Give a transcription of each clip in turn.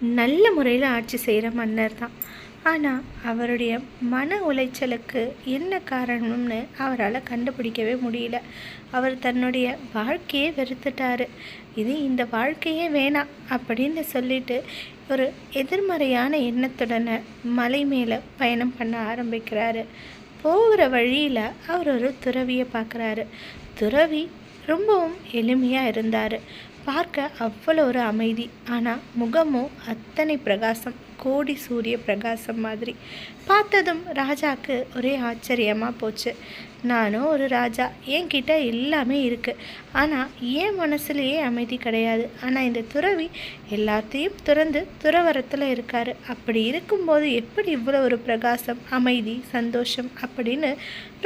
நல்ல முறையில் ஆட்சி செய்கிற மன்னர் தான். ஆனால் அவருடைய மன உளைச்சலுக்கு என்ன காரணம்னு அவரால் கண்டுபிடிக்கவே முடியல. அவர் தன்னுடைய வாழ்க்கையே வெறுத்துட்டாரு. இது இந்த வாழ்க்கையே வேணாம் அப்படின்னு சொல்லிட்டு ஒரு எதிர்மறையான எண்ணத்துடனே மலை மேலே பயணம் பண்ண ஆரம்பிக்கிறாரு. போகிற வழியில் அவர் ஒரு துறவியை பார்க்குறாரு துறவி ரொம்பவும் எளிமையாக இருந்தார். பார்க்க அவ்வளோ ஒரு அமைதி. ஆனால் முகமும் அத்தனை பிரகாசம் கோடி சூரிய பிரகாசம் மாதிரி. பார்த்ததும் ராஜாக்கு ஒரே ஆச்சரியமாக போச்சு. நானும் ஒரு ராஜா. என்கிட்ட எல்லாமே இருக்குது ஆனால் என் மனசுலேயே அமைதி கிடையாது. ஆனால் இந்த துறவி எல்லாத்தையும் துறந்து துறவரத்தில் இருக்கார். அப்படி இருக்கும்போது எப்படி இவ்வளோ ஒரு பிரகாசம் அமைதி சந்தோஷம் அப்படின்னு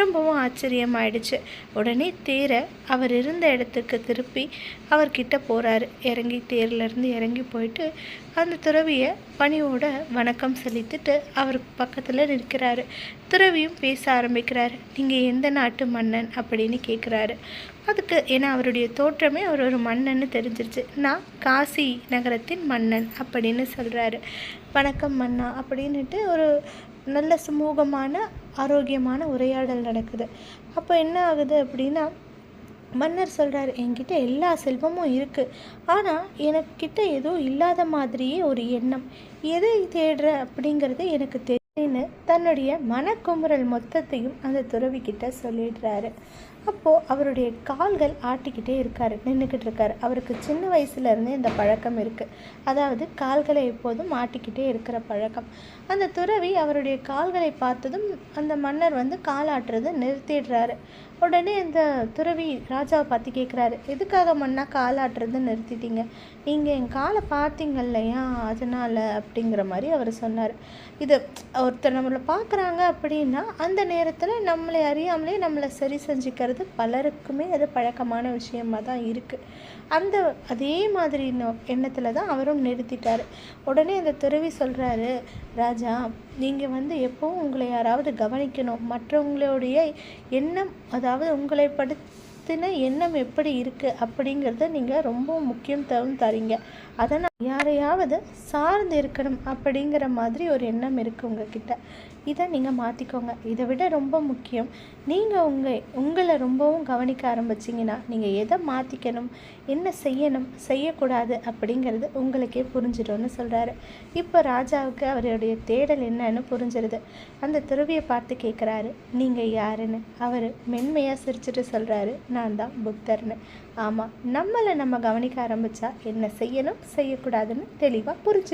ரொம்பவும் ஆச்சரியமாயிடுச்சு. உடனே தேரை அவர் இருந்த இடத்துக்கு திருப்பி அவர்கிட்ட போகிறாரு இறங்கி தேர்லேருந்து இறங்கி போயிட்டு அந்த துறவியை பணியோட வணக்கம் செலுத்திட்டு அவர் பக்கத்தில் நிற்கிறாரு. துறவியும் பேச ஆரம்பிக்கிறாரு. நீங்கள் எந்த நாட்டு மன்னன் அப்படின்னு கேட்குறாரு அதுக்கு ஏன்னா அவருடைய தோற்றமே அவர் ஒரு மன்னன்னு தெரிஞ்சிருச்சு. நான் காசி நகரத்தின் மன்னன் அப்படின்னு சொல்கிறாரு வணக்கம் மன்னா அப்படின்ட்டு ஒரு நல்ல சுமூகமான ஆரோக்கியமான உரையாடல் நடக்குது. அப்போ என்ன ஆகுது அப்படின்னா மன்னர் சொல்கிறார் என்கிட்ட எல்லா செல்வமும் இருக்குது ஆனால் எனக்கிட்ட ஏதோ இல்லாத மாதிரியே ஒரு எண்ணம். எதை தேடுற அப்படிங்கிறது எனக்கு தெரியும் அப்படின்னு தன்னுடைய மனக்குமுறல் மொத்தத்தையும் அந்த துறவிக்கிட்ட சொல்லிடுறாரு. அப்போது அவருடைய கால்கள் ஆட்டிக்கிட்டே இருக்கார் நின்றுக்கிட்டு இருக்கார். அவருக்கு சின்ன வயசுலேருந்தே இந்த பழக்கம் இருக்குது அதாவது கால்களை எப்போதும் ஆட்டிக்கிட்டே இருக்கிற பழக்கம். அந்த துறவி அவருடைய கால்களை பார்த்ததும் அந்த மன்னர் வந்து கால் ஆட்டுறதை நிறுத்திடுறாரு. உடனே இந்த துறவி ராஜாவை பார்த்து கேட்குறாரு எதுக்காக மன்னா காலாட்டுறதை நிறுத்திட்டீங்க? நீங்கள் என் காலை பார்த்தீங்க இல்லையா? அதனால் அப்படிங்கிற மாதிரி அவர் சொன்னார். இது ஒருத்தர் நம்மளை பார்க்குறாங்க அப்படின்னா அந்த நேரத்தில் நம்மளை அறியாமலே நம்மளை சரி செஞ்சுக்கிறது பலருக்குமே அது பழக்கமான விஷயமாக தான் இருக்குது அந்த அதே மாதிரி எண்ணத்தில் தான் அவரும் நிறுத்திட்டார். உடனே அந்த துறவி சொல்கிறாரு ராஜா நீங்கள் வந்து எப்போவும் உங்களை யாராவது கவனிக்கணும். மற்றவங்களுடைய எண்ணம் அதாவது உங்களை படுத்தின எண்ணம் எப்படி இருக்குது அப்படிங்கிறத நீங்கள் ரொம்ப முக்கியத்துவம் தரீங்க. அதனால் யாரையாவது சார்ந்து இருக்கணும் அப்படிங்கிற மாதிரி ஒரு எண்ணம் இருக்குது உங்ககிட்ட. இதை நீங்கள் மாற்றிக்கோங்க இதை விட ரொம்ப முக்கியம் நீங்கள் உங்கள் உங்களை ரொம்பவும் கவனிக்க ஆரம்பிச்சிங்கன்னா நீங்கள் எதை மாற்றிக்கணும் என்ன செய்யணும் செய்யக்கூடாது அப்படிங்கிறது உங்களுக்கே புரிஞ்சிடும்னு சொல்கிறாரு இப்போ ராஜாவுக்கு அவருடைய தேடல் என்னன்னு புரிஞ்சிருது. அந்த துறவியை பார்த்து கேட்குறாரு நீங்கள் யாருன்னு? அவர் மென்மையாக சிரிச்சுட்டு சொல்கிறாரு நான் தான் புத்தர்னு. ஆமாம் நம்மளை நம்ம கவனிக்க ஆரம்பித்தா என்ன செய்யணும் செய்யக்கூடாது கூடாதுன்னு தெளிவாக புரிஞ்சு